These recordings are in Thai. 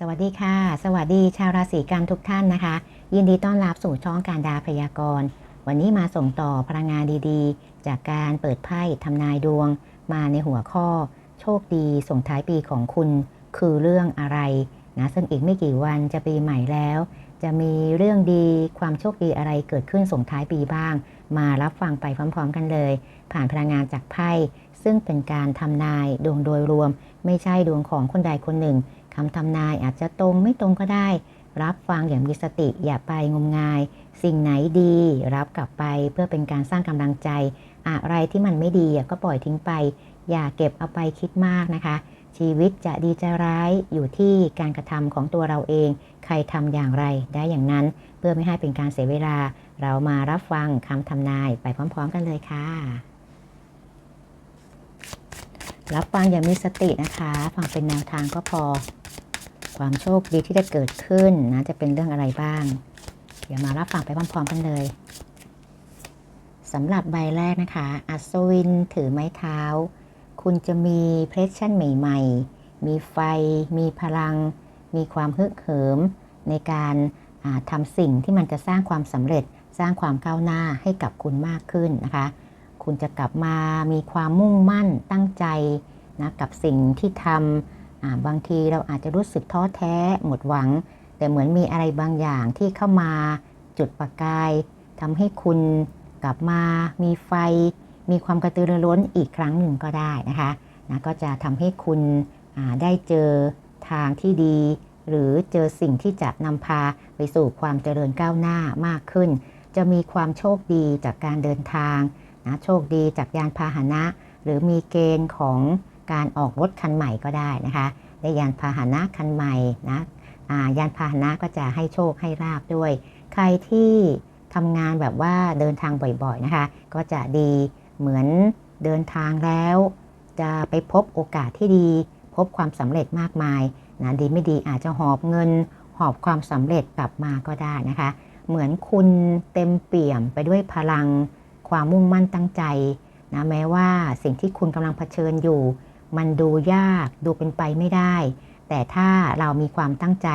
สวัสดีค่ะ สวัสดีชาวราศีกันทุกท่านนะคะ ยินดีต้อนรับสู่ช่องการดาพยากรณ์ วันนี้มาส่งต่อพลังงานดีๆ จากการเปิดไพ่ทำนายดวง มาในหัวข้อ โชคดีส่งท้ายปีของคุณ คือเรื่องอะไรนะซึ่งอีกไม่กี่วันจะปีใหม่แล้ว จะมีเรื่องดีความโชคดีอะไรเกิดขึ้นส่งท้ายปีบ้าง มารับฟังไปพร้อม ๆ กันเลย ผ่านพลังงานจากไพ่ซึ่งเป็นการทำนายดวงโดยรวม ไม่ใช่ดวงของคนใดคนหนึ่ง คำทำนายอาจจะตรงไม่ตรงก็ได้ รับฟังอย่างมีสติอย่าไปงมงาย สิ่งไหนดี รับกลับไปเพื่อเป็นการสร้างกำลังใจ อะไรที่มันไม่ดีก็ปล่อยทิ้งไป อย่าเก็บเอาไปคิดมากนะคะ ชีวิตจะดีจะร้ายอยู่ที่การกระทำของตัวเราเอง ใครทำอย่างไรได้อย่างนั้น เพื่อไม่ให้เป็นการเสียเวลา เรามารับฟังคำทำนายไปพร้อม ๆ กันเลยค่ะรับฟังอย่างมีสตินะคะ ฟังเป็นแนวทางก็พอ ความโชคดีที่จะเกิดขึ้นนะจะเป็นเรื่องอะไรบ้าง เดี๋ยวมารับฟังไปพร้อมๆกันเลยสำหรับใบแรกนะคะ อัศวินถือไม้เท้า คุณจะมีเพรสชั่นใหม่ๆ มีไฟ มีพลัง มีความฮึกเหิม ในการทำสิ่งที่มันจะสร้างความสำเร็จ สร้างความก้าวหน้าให้กับคุณมากขึ้นนะคะ คุณจะกลับมามีความมุ่งมั่นตั้งใจนะกับสิ่งที่ทำ บางทีเราอาจจะรู้สึกท้อแท้หมดหวัง แต่เหมือนมีอะไรบางอย่างที่เข้ามาจุดประกายทำให้คุณกลับมามีไฟ มีความกระตือรือร้นอีกครั้งหนึ่งก็ได้นะคะนะก็จะทำให้คุณได้เจอทางที่ดี หรือเจอสิ่งที่จะนำพาไปสู่ความเจริญก้าวหน้ามากขึ้น จะมีความโชคดีจากการเดินทางนะโชคดีจากยานพาหนะ หรือมีเกณฑ์ของ การออกรถคันใหม่ก็ได้นะคะได้ยานพาหนะคันใหม่นะยานพาหนะก็จะให้โชคให้ราบด้วย ใครที่ทำงานแบบว่าเดินทางบ่อยๆนะคะ ก็จะดีเหมือนเดินทางแล้ว จะไปพบโอกาสที่ดี พบความสำเร็จมากมายนะดีไม่ดีอาจจะหอบเงิน หอบความสำเร็จกลับมาก็ได้นะคะ เหมือนคุณเต็มเปี่ยมไปด้วยพลัง ความมุ่งมั่นตั้งใจนะแม้ว่าสิ่งที่คุณกำลังเผชิญอยู่ มันดูยากดูเป็นไปไม่ได้ แต่ถ้าเรามีความตั้งใจ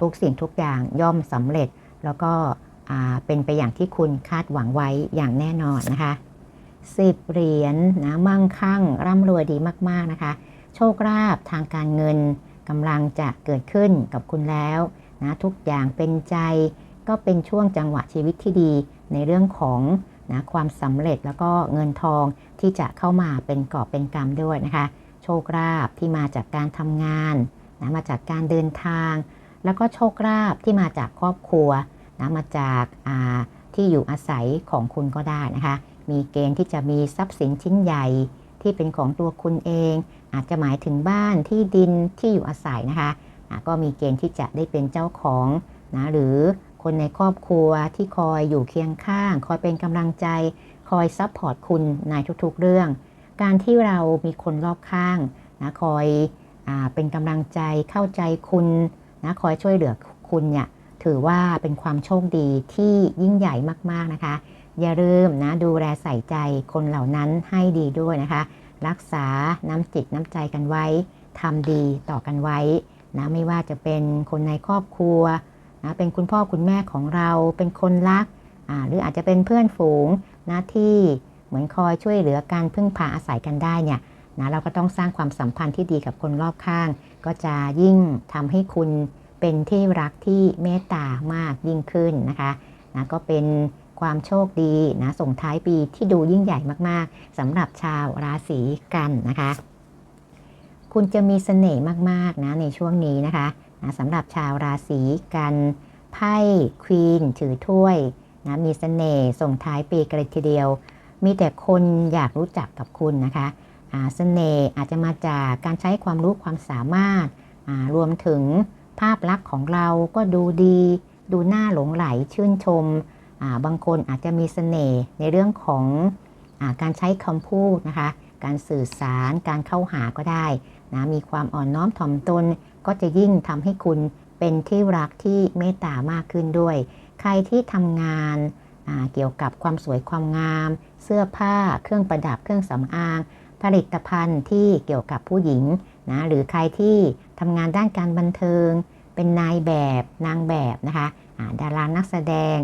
ทุกสิ่งทุกอย่างย่อมสำเร็จ แล้วก็เป็นไปอย่างที่คุณคาดหวังไว้อย่างแน่นอนนะคะสิบเหรียญนนะมั่งคั่ง ร่ำรวยดีมาก ๆ นะคะ โชคลาภทางการเงินกำลังจะเกิดขึ้นกับคุณแล้วนะทุกอย่างเป็นใจก็เป็นช่วงจังหวะชีวิตที่ดีในเรื่องของนะความสำเร็จแล้วก็เงินทองที่จะเข้ามาเป็นกอบเป็นกรรมด้วยนะคะ โชคลาภที่มาจากการทำงานนะมาจากการเดินทาง แล้วก็โชคลาภที่มาจากครอบครัวนะมาจากาที่อยู่อาศัยของคุณก็ได้นะคะ มีเกณฑ์ที่จะมีทรัพย์สินชิ้นใหญ่ที่เป็นของตัวคุณเอง อาจจะหมายถึงบ้านที่ดินที่อยู่อาศัยนะคะะก็มีเกณฑ์ที่จะได้เป็นเจ้าของนะหรือคนในครอบครัวที่คอยอยู่เคียงข้าง คอยเป็นกำลังใจ คอยซัพพอร์ตคุณในทุกๆเรื่อง การที่เรามีคนรอบข้างนะคอยอเป็นกำลังใจเข้าใจคุณนะคอยช่วยเหลือคุณเนี่ยถือว่าเป็นความโชคดีที่ยิ่งใหญ่มากๆนะคะ อย่าลืมนะดูแลใส่ใจคนเหล่านั้นให้ดีด้วยนะคะ รักษาน้ำจิตน้ำใจกันไว้ทำดีต่อกันไว้นะไม่ว่าจะเป็นคนในครอบครัวนะเป็นคุณพ่อคุณแม่ของเราเป็นคนรักหรืออาจจะเป็นเพื่อนฝูงนะที่ เหมือนคอยช่วยเหลือการพึ่งพาอาศัยกันได้เนี่ยนะเราก็ต้องสร้างความสัมพันธ์ที่ดีกับคนรอบข้าง ก็จะยิ่งทำให้คุณเป็นที่รักที่เมตตามากยิ่งขึ้นนะคะนะก็เป็นความโชคดีนะส่งท้ายปีที่ดูยิ่งใหญ่มากๆสำหรับชาวราศีกันนะคะ คุณจะมีเสน่ห์มากๆนะในช่วงนี้นะคะนะสำหรับชาวราศีกันไพ่ควีนถือถ้วยนะมีเสน่ห์ส่งท้ายปีกันเลยทีเดียว มีแต่คนอยากรู้จักกับคุณนะคะเสน่ห์อาจจะมาจากการใช้ความรู้ความสามารถ รวมถึงภาพลักษณ์ของเราก็ดูดี ดูน่าหลงไหลชื่นชม บางคนอาจจะมีเสน่ห์ในเรื่องของอการใช้คำพูดนะคะ การสื่อสาร การเข้าหาก็ได้นะ มีความอ่อนน้อมถ่อมตน ก็จะยิ่งทำให้คุณเป็นที่รักที่เมตตามากขึ้นด้วย ใครที่ทำงาน เกี่ยวกับความสวยความงาม เสื้อผ้า เครื่องประดับเครื่องสำอาง ผลิตภัณฑ์ที่เกี่ยวกับผู้หญิงนะหรือใครที่ทำงานด้านการบันเทิง เป็นนายแบบนางแบบนะคะาดารานักแสดง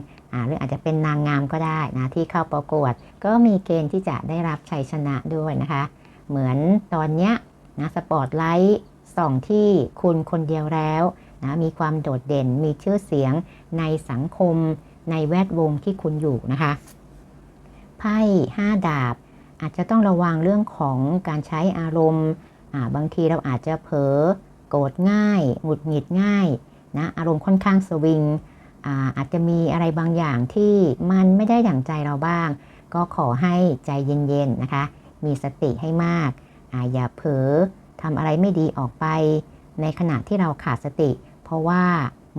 หรืออาจจะเป็นนางงามก็ได้นะที่เข้าประกวด ก็มีเกณฑ์ที่จะได้รับชัยชนะด้วยนะคะ เหมือนตอนเนี้ยนะสปอตไลท์ส่องที่คุณคนเดียวแล้วนะมีความโดดเด่นมีชื่อเสียงในสังคม ในแวดวงที่คุณอยู่นะคะไพ่ห้าดาบ อาจจะต้องระวังเรื่องของการใช้อารมณ์บางทีเราอาจจะเผลอโกรธง่ายหงุดหงิดง่ายนะอารมณ์ค่อนข้างสวิงอาอาจจะมีอะไรบางอย่างที่มันไม่ได้ดั่งใจเราบ้าง ก็ขอให้ใจเย็นๆนะคะ มีสติให้มากอาอย่าเผลอทำอะไรไม่ดีออกไป ในขณะที่เราขาดสติ เพราะว่า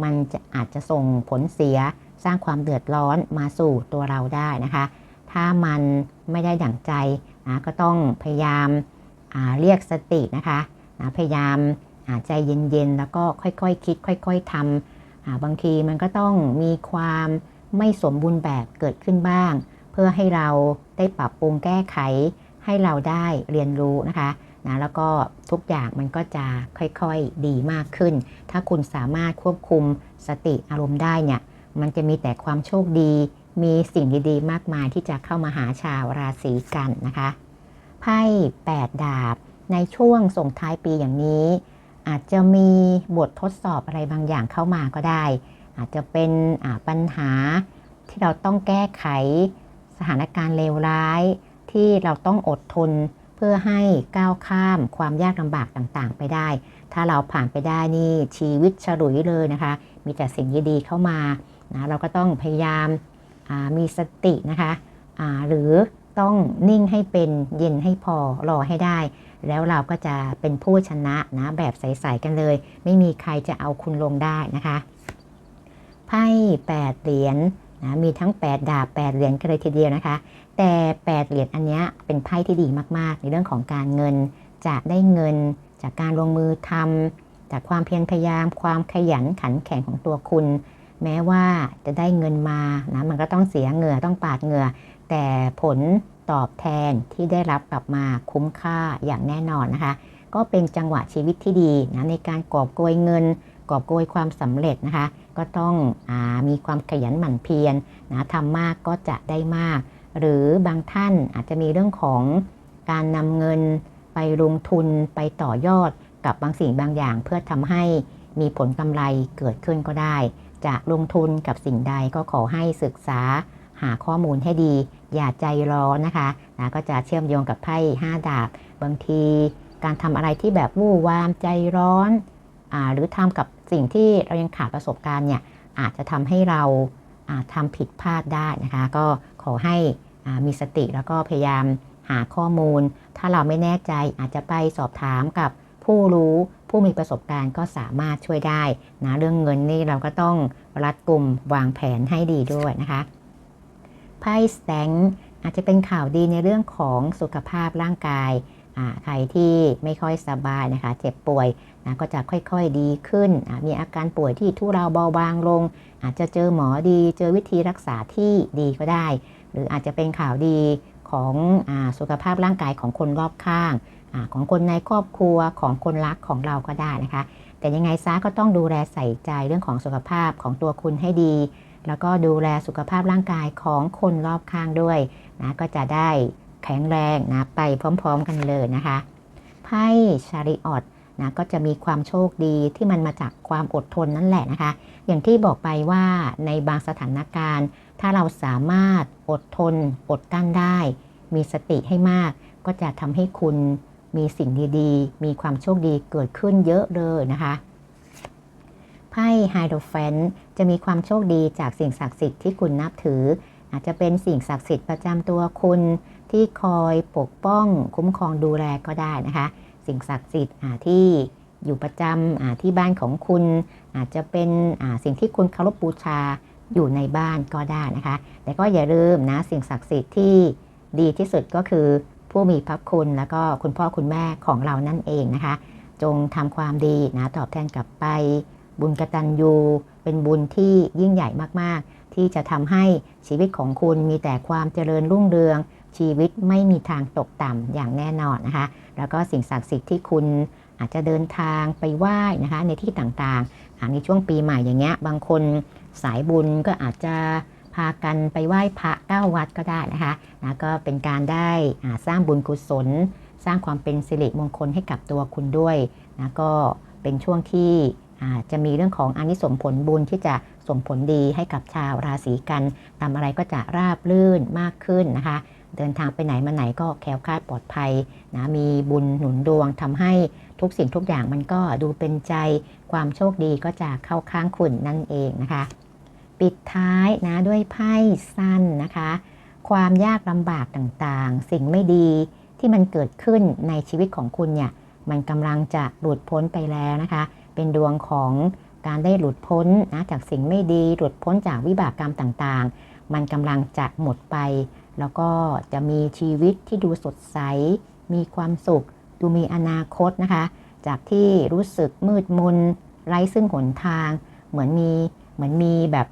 มันจะอาจจะส่งผลเสีย สร้างความเดือดร้อนมาสู่ตัวเราได้นะคะ ถ้ามันไม่ได้ดั่งใจนะก็ต้องพยายามเรียกสตินะคะนะพยายามใจเย็นๆ แล้วก็ค่อยๆคคิด ค่อย ๆทำบางทีมันก็ต้องมีความไม่สมบูรณ์แบบเกิดขึ้นบ้าง เพื่อให้เราได้ปรับปรุงแก้ไข ให้เราได้เรียนรู้นะคะนะแล้วก็ทุกอย่างมันก็จะค่อยๆดีมากขึ้น ถ้าคุณสามารถควบคุมสติอารมณ์ได้เนี่ย มันจะมีแต่ความโชคดี มีสิ่งดีๆ มากมายที่จะเข้ามาหาชาวราศีกันนะคะไพ่8ดาบในช่วงส่งท้ายปีอย่างนี้ อาจจะมีบททดสอบอะไรบางอย่างเข้ามาก็ได้ อาจจะเป็นปัญหาที่เราต้องแก้ไขสถานการณ์เลวร้าย ที่เราต้องอดทนเพื่อให้ก้าวข้ามความยากลำบากต่างๆ ไปได้ ถ้าเราผ่านไปได้นี่ชีวิตฉลุยเลยนะคะ มีแต่สิ่งดีๆเข้ามา นะเราก็ต้องพยายามมีสตินะคะหรือต้องนิ่งให้เป็นเย็นให้พอรอให้ได้ แล้วเราก็จะเป็นผู้ชนะนะแบบใสๆกันเลย ไม่มีใครจะเอาคุณลงได้นะคะไพ่8เหรียญนะมีทั้ง 8 ดาบ 8 เหรียญกันเลยทีเดียวนะคะ แต่ 8 เหรียญอันนี้เป็นไพ่ที่ดีมาก ๆ ในเรื่องของการเงิน จะได้เงินจากการลงมือทำจากความเพียรพยายาม ความขยันขันแข็งของตัวคุณ แม้ว่าจะได้เงินมานะมันก็ต้องเสียเหงื่อต้องปาดเหงื่อ แต่ผลตอบแทนที่ได้รับกลับมาคุ้มค่าอย่างแน่นอนนะคะ ก็เป็นจังหวะชีวิตที่ดีนะในการกอบโกยเงิน กอบโกยความสำเร็จนะคะ ก็ต้องอมีความขยันหมั่นเพียรนะทำมากก็จะได้มาก หรือบางท่านอาจจะมีเรื่องของการนำเงินไปลงทุนไปต่อยอดกับบางสิ่งบางอย่าง เพื่อทำให้มีผลกำไรเกิดขึ้นก็ได้ จะลงทุนกับสิ่งใดก็ขอให้ศึกษาหาข้อมูลให้ดี อย่าใจร้อนนะคะนะก็จะเชื่อมโยงกับไพ่5ดาบ บางทีการทำอะไรที่แบบวู่วามใจร้อนอหรือทำกับสิ่งที่เรายังขาดประสบการณ์เนี่ยอาจจะทำให้เราทำผิดพลาดได้นะคะ ก็ขอให้มีสติแล้วก็พยายามหาข้อมูล ถ้าเราไม่แน่ใจอาจจะไปสอบถามกับ ผู้รู้ผู้มีประสบการณ์ก็สามารถช่วยได้นะเรื่องเงินนี่เราก็ต้องรัดกลุ่มวางแผนให้ดีด้วยนะคะไพ่สแตงอาจจะเป็นข่าวดีในเรื่องของสุขภาพร่างกายใครที่ไม่ค่อยสบายนะคะ เจ็บป่วยนะก็จะค่อยๆดีขึ้น มีอาการป่วยที่ทุเราเบาบางลง อาจจะเจอหมอดี เจอวิธีรักษาที่ดีก็ได้ หรืออาจจะเป็นข่าวดีของอสุขภาพร่างกายของคนรอบข้าง ของคนในครอบครัวของคนรักของเราก็ได้นะคะ แต่ยังไงซะก็ต้องดูแลใส่ใจเรื่องของสุขภาพของตัวคุณให้ดี แล้วก็ดูแลสุขภาพร่างกายของคนรอบข้างด้วยนะก็จะได้แข็งแรงนะไปพร้อม ๆ กันเลยนะคะไพ่ชาริออตนะก็จะมีความโชคดีที่มันมาจากความอดทนนั่นแหละนะคะ อย่างที่บอกไปว่าในบางสถานการณ์ ถ้าเราสามารถอดทน อดกั้นได้ มีสติให้มาก ก็จะทำให้คุณ มีสิ่งดีๆ มีความโชคดีเกิดขึ้นเยอะเลยนะคะไพ่ไฮโดรแฟนจะมีความโชคดีจากสิ่งศักดิ์สิทธิ์ที่คุณนับถือ อาจจะเป็นสิ่งศักดิ์สิทธิ์ประจำตัวคุณ ที่คอยปกป้องคุ้มครองดูแลก็ได้นะคะ สิ่งศักดิ์สิทธิ์ที่อยู่ประจำที่บ้านของคุณ อาจจะเป็นสิ่งที่คุณเคารพบูชาอยู่ในบ้านก็ได้นะคะ แต่ก็อย่าลืมนะสิ่งศักดิ์สิทธิ์ที่ดีที่สุดก็คือ ผู้มีพระคุณแล้วก็คุณพ่อคุณแม่ของเรานั่นเองนะคะ จงทำความดีนะตอบแทนกลับไป บุญกตัญญูเป็นบุญที่ยิ่งใหญ่มากๆ ที่จะทำให้ชีวิตของคุณมีแต่ความเจริญรุ่งเรือง ชีวิตไม่มีทางตกต่ำอย่างแน่นอนนะคะ แล้วก็สิ่งศักดิ์สิทธิ์ที่คุณอาจจะเดินทางไปไหว้นะคะในที่ต่างๆในช่วงปีใหม่อย่างเงี้ยบางคนสายบุญก็อาจจะ พากันไปไหว้พระเก้าวัดก็ได้นะคะนะก็เป็นการได้สร้างบุญกุศล สร้างความเป็นสิริมงคลให้กับตัวคุณด้วยนะก็เป็นช่วงที่จะมีเรื่องของอานิสงส์ผลบุญที่จะส่งผลดีให้กับชาวราศีกันทำอะไรก็จะราบรื่นมากขึ้นนะคะ เดินทางไปไหนมาไหนก็แคล้วคลาดปลอดภัยนะมีบุญหนุนดวงทำให้ทุกสิ่งทุกอย่างมันก็ดูเป็นใจความโชคดีก็จะเข้าข้างคุณนั่นเองนะคะ ปิดท้ายนะด้วยไพ่สั้นนะคะ ความยากลำบากต่างๆ สิ่งไม่ดีที่มันเกิดขึ้นในชีวิตของคุณเนี่ย มันกำลังจะหลุดพ้นไปแล้วนะคะ เป็นดวงของการได้หลุดพ้นนะจากสิ่งไม่ดี หลุดพ้นจากวิบากกรรมต่างๆ มันกำลังจะหมดไป แล้วก็จะมีชีวิตที่ดูสดใส มีความสุข ดูมีอนาคตนะคะ จากที่รู้สึกมืดมนไร้ซึ่งหนทาง เหมือนมีเหมือนมีแบบ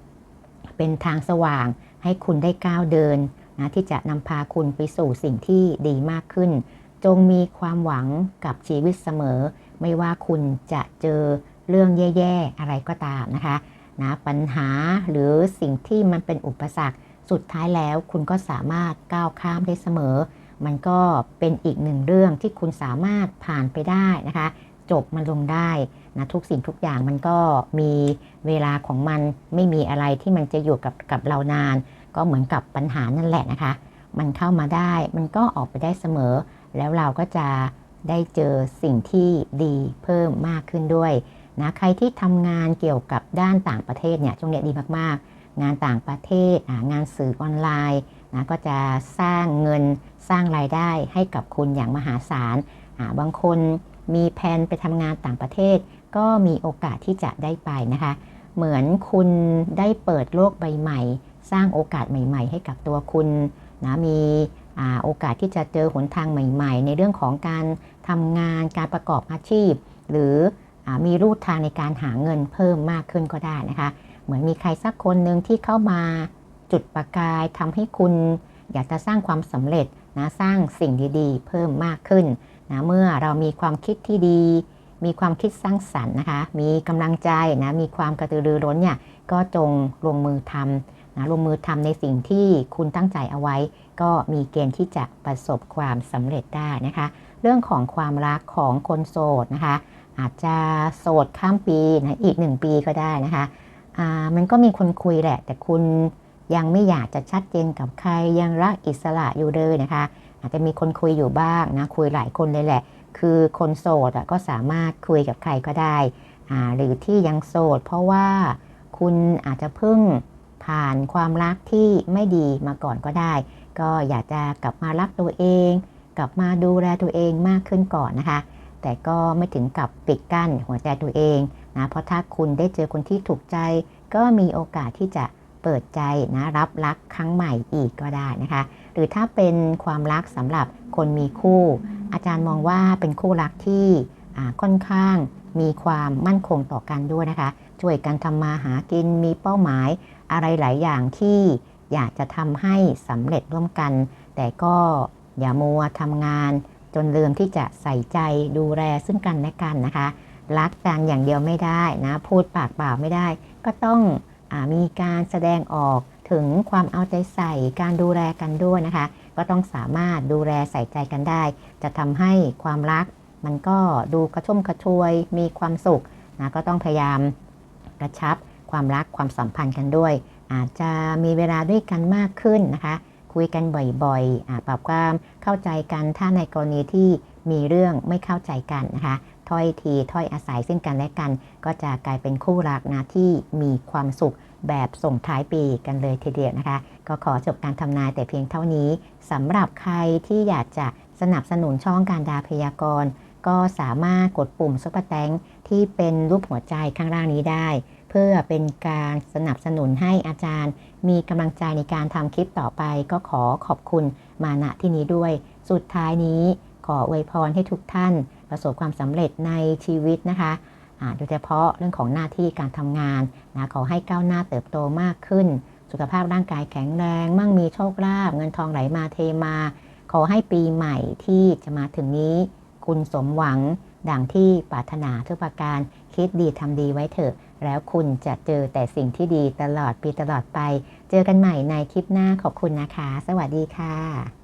เป็นทางสว่างให้คุณได้ก้าวเดินนะที่จะนำพาคุณไปสู่สิ่งที่ดีมากขึ้น จงมีความหวังกับชีวิตเสมอ ไม่ว่าคุณจะเจอเรื่องแย่ๆ อะไรก็ตามนะคะนะปัญหาหรือสิ่งที่มันเป็นอุปสรรค สุดท้ายแล้วคุณก็สามารถก้าวข้ามได้เสมอ มันก็เป็นอีกหนึ่งเรื่องที่คุณสามารถผ่านไปได้นะคะ จบมันลงได้ นะทุกสิ่งทุกอย่างมันก็มีเวลาของมันไม่มีอะไรที่มันจะอยู่กับกับเรานาน ก็เหมือนกับปัญหานั่นแหละนะคะ มันเข้ามาได้มันก็ออกไปได้เสมอ แล้วเราก็จะได้เจอสิ่งที่ดีเพิ่มมากขึ้นด้วยนะใครที่ทำงานเกี่ยวกับด้านต่างประเทศเนี่ยช่วงนี้ดีมากๆ งานต่างประเทศงานสื่อออนไลน์นะก็จะสร้างเงินสร้างรายได้ให้กับคุณอย่างมหาศาลบางคนมีแผนไปทำงานต่างประเทศ ก็มีโอกาสที่จะได้ไปนะคะ เหมือนคุณได้เปิดโลกใบใหม่ สร้างโอกาสใหม่ ๆ ให้กับตัวคุณนะมีโอกาสที่จะเจอหนทางใหม่ ๆ ในเรื่องของการทำงานการประกอบอาชีพ หรืออมีรูททางในการหาเงินเพิ่มมากขึ้นก็ได้นะคะ เหมือนมีใครสักคนหนึ่งที่เข้ามาจุดประกายทำให้คุณอยากจะสร้างความสำเร็จนะสร้างสิ่งดีๆ เพิ่มมากขึ้นนะเมื่อเรามีความคิดที่ดี มีความคิดสร้างสรรค์นะคะ มีกำลังใจนะ มีความกระตือรือร้นเนี่ย ก็จงลงมือทำนะ ลงมือทำในสิ่งที่คุณตั้งใจเอาไว้ ก็มีเกณฑ์ที่จะประสบความสำเร็จได้นะคะ เรื่องของความรักของคนโสดนะคะ อาจจะโสดข้ามปีนะอีกหนึ่งปีก็ได้นะคะอ่ามันก็มีคนคุยแหละ แต่คุณยังไม่อยากจะชัดเจนกับใครยังรักอิสระอยู่เลยนะคะ อาจจะมีคนคุยอยู่บ้างนะคุยหลายคนเลยแหละ คือคนโสดก็สามารถคุยกับใครก็ได้ หรือที่ยังโสด เพราะว่าคุณอาจจะเพิ่งผ่านความรักที่ไม่ดีมาก่อนก็ได้ ก็อยากจะกลับมารักตัวเอง กลับมาดูแลตัวเองมากขึ้นก่อนนะคะ แต่ก็ไม่ถึงกับปิดกั้นหัวใจตัวเองนะเพราะถ้าคุณได้เจอคนที่ถูกใจ ก็มีโอกาสที่จะ เปิดใจนะรับรักครั้งใหม่อีกก็ได้นะคะ หรือถ้าเป็นความรักสำหรับคนมีคู่ อาจารย์มองว่าเป็นคู่รักที่ค่อนข้างมีความมั่นคงต่อกันด้วยนะคะ ช่วยกันทำมาหากินมีเป้าหมายอะไรหลายอย่างที่อยากจะทำให้สำเร็จร่วมกัน แต่ก็อย่ามัวทำงาน จนลืมที่จะใส่ใจดูแลซึ่งกันและกันนะคะ รักกันอย่างเดียวไม่ได้นะ พูดปากเปล่าไม่ได้ ก็ต้อง มีการแสดงออกถึงความเอาใจใส่การดูแลกันด้วยนะคะ ก็ต้องสามารถดูแลใส่ใจกันได้ จะทำให้ความรักมันก็ดูกระชุ่มกระชวยมีความสุขนะก็ต้องพยายามกระชับความรักความสัมพันธ์กันด้วย อาจจะมีเวลาด้วยกันมากขึ้นนะคะ คุยกันบ่อยๆปรับความเข้าใจกันถ้าในกรณีที่มีเรื่องไม่เข้าใจกันนะคะ ถ้อยทีถ้อยอาศัยซึ่งกันและกัน ก็จะกลายเป็นคู่รักนะที่มีความสุขแบบส่งท้ายปีกันเลยทีเดียวนะคะ ก็ขอจบการทำนายแต่เพียงเท่านี้สำหรับใครที่อยากจะสนับสนุนช่องการดาพยากรณ์ก็สามารถกดปุ่มซุปเปอร์แตงที่เป็นรูปหัวใจข้างล่างนี้ได้ เพื่อเป็นการสนับสนุนให้อาจารย์ มีกำลังใจในการทำคลิปต่อไป ก็ขอขอบคุณมาณที่นี้ด้วย สุดท้ายนี้ ออวยพรให้ทุกท่าน ประสบความสำเร็จในชีวิตนะคะโดยเฉพาะเรื่องของหน้าที่การทำงานนะขอให้ก้าวหน้าเติบโตมากขึ้น สุขภาพร่างกายแข็งแรง มั่งมีโชคลาภเงินทองไหลมาเทมา ขอให้ปีใหม่ที่จะมาถึงนี้ คุณสมหวังดังที่ปรารถนาทุกประการคิดดีทำดีไว้เถอะ แล้วคุณจะเจอแต่สิ่งที่ดีตลอดปีตลอดไป เจอกันใหม่ในคลิปหน้าขอบคุณนะคะ สวัสดีค่ะ